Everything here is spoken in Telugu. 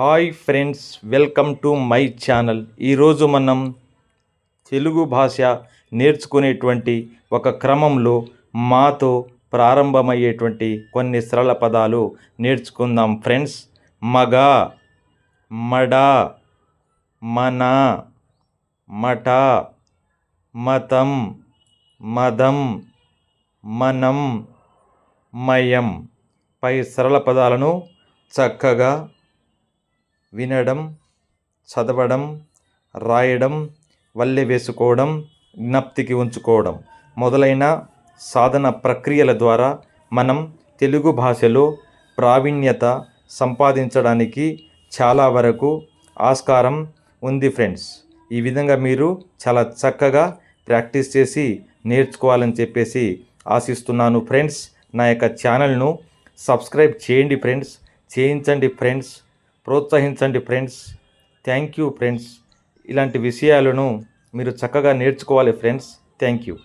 Hi friends welcome to my channel. ఈరోజు మనం తెలుగు భాష నేర్చుకునేటువంటి ఒక క్రమంలో మాతో ప్రారంభమయ్యేటువంటి కొన్ని సరళ పదాలు నేర్చుకుందాం ఫ్రెండ్స్. మగ మడ మన మఠ మతం మదం మనం మయం పై సరళ పదాలను చక్కగా వినడం చదవడం రాయడం వల్లె వేసుకోవడం జ్ఞప్తికి ఉంచుకోవడం మొదలైన సాధన ప్రక్రియల ద్వారా మనం తెలుగు భాషలో ప్రావీణ్యత సంపాదించడానికి చాలా వరకు ఆస్కారం ఉంది ఫ్రెండ్స్. ఈ విధంగా మీరు చాలా చక్కగా ప్రాక్టీస్ చేసి నేర్చుకోవాలని చెప్పేసి ఆశిస్తున్నాను ఫ్రెండ్స్. నా యొక్క ఛానల్ను సబ్స్క్రైబ్ చేయండి ఫ్రెండ్స్. చేయించండి ఫ్రెండ్స్. ప్రోత్సహించండి ఫ్రెండ్స్. Thank you friends. ఇలాంటి విషయాలను మీరు చక్కగా నేర్చుకోవాలి ఫ్రెండ్స్. Thank you.